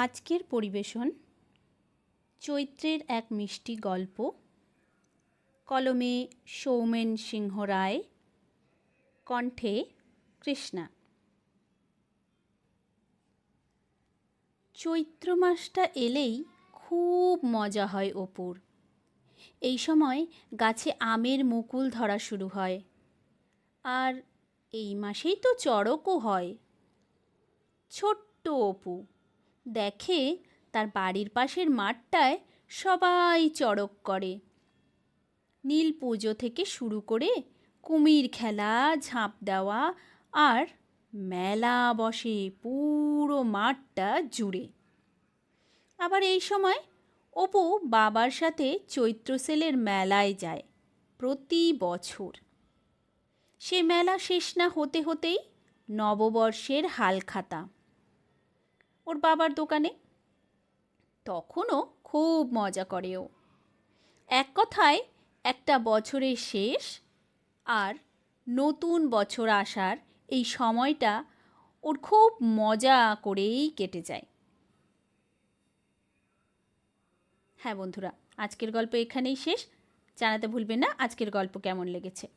আজকের পরিবেশন, চৈত্রের এক মিষ্টি গল্প, কলমে সৌমেন সিংহ রায়, কণ্ঠে কৃষ্ণা। চৈত্র মাসটা এলেই খুব মজা হয় অপুর। এই সময় গাছে আমের মুকুল ধরা শুরু হয়। আর এই মাসেই তো চড়কও হয়। ছোট্ট অপু। দেখে তার বাড়ির পাশের মাঠটায় সবাই চড়ক করে। নীল পুজো থেকে শুরু করে কুমির খেলা, ঝাঁপ দেওয়া আর মেলা বসে পুরো মাঠটা জুড়ে। আবার এই সময় অপু বাবার সাথে চৈত্র সেলের মেলায় যায় প্রতি বছর। সে মেলা শেষ না হতে হতেই নববর্ষের হালখাতা। ওর বাবার দোকানে? তখনও খুব মজা করে ও। এক কথায়, একটা বছরের শেষ আর নতুন বছর আসার এই সময়টা ওর খুব মজা করেই কেটে যায়। হ্যাঁ বন্ধুরা, আজকের গল্প এখানেই শেষ। জানাতে ভুলবেন না, আজকের গল্প কেমন লেগেছে?